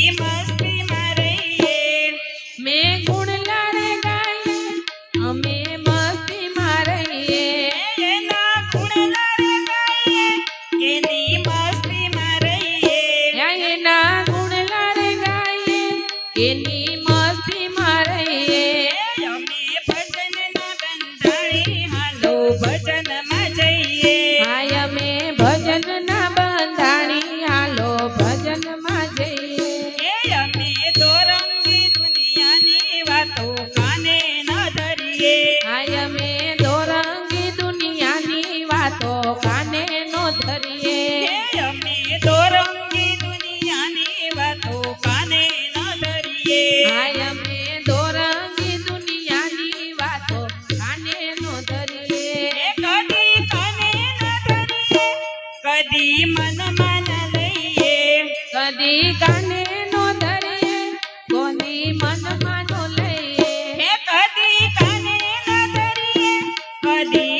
你们 કોઈ કાને નો ધરે કોની મન માનો કદી કદી